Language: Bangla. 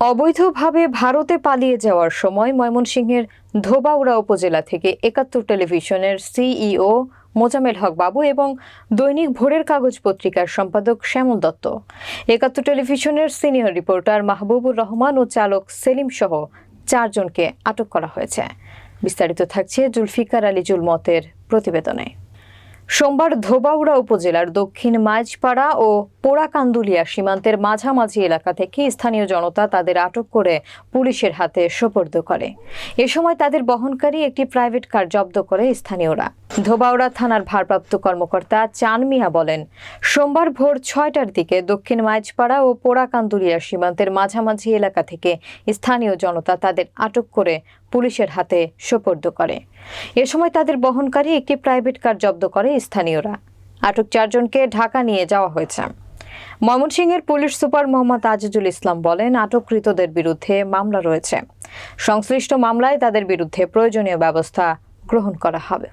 অবৈধভাবে ভারতে পালিয়ে যাওয়ার সময় ময়মনসিংহের ধোবাউড়া উপজেলা থেকে একাত্তর টেলিভিশনের সিইও মোজামেল হক বাবু এবং দৈনিক ভোরের কাগজ পত্রিকার সম্পাদক শ্যামল দত্ত। একাত্তর টেলিভিশনের সিনিয়র রিপোর্টার মাহবুবুর রহমান ও চালক সেলিম সহ চারজনকে আটক করা হয়েছে। বিস্তারিত থাকছে জুলফিকার আলী জুলমতের প্রতিবেদনে। সোমবার ধোবাউড়া উপজেলার দক্ষিণ মাঝপাড়া ও পোড়াকান্দুলিয়া সীমান্তের মাঝামাঝি এলাকা থেকে স্থানীয় জনতা তাদের আটক করে পুলিশের হাতে সোপর্দ করে। এ সময় তাদের বহনকারী একটি প্রাইভেট কার জব্দ করে স্থানীয়রা। ধোবাউড়া থানার ভারপ্রাপ্ত কর্মকর্তা চান মিয়া বলেন, সোমবার ভোর ছয়টার দিকে দক্ষিণ মাইজপাড়া ও পোড়াকান্দুলিয়া সীমান্তের মাঝামাঝি এলাকা থেকে স্থানীয় জনতা তাদের আটক করে পুলিশের হাতে সোপর্দ করে। এ সময় তাদের বহনকারী একটি প্রাইভেট কার জব্দ করে স্থানীয়রা। আটক চারজনকে ঢাকা নিয়ে যাওয়া হয়েছে। ময়মনসিংহের পুলিশ সুপার মোহাম্মদ আজিজুল ইসলাম বলেন, আটককৃতদের বিরুদ্ধে মামলা রয়েছে। সংশ্লিষ্ট মামলায় তাদের বিরুদ্ধে প্রয়োজনীয় ব্যবস্থা গ্রহণ করা হবে।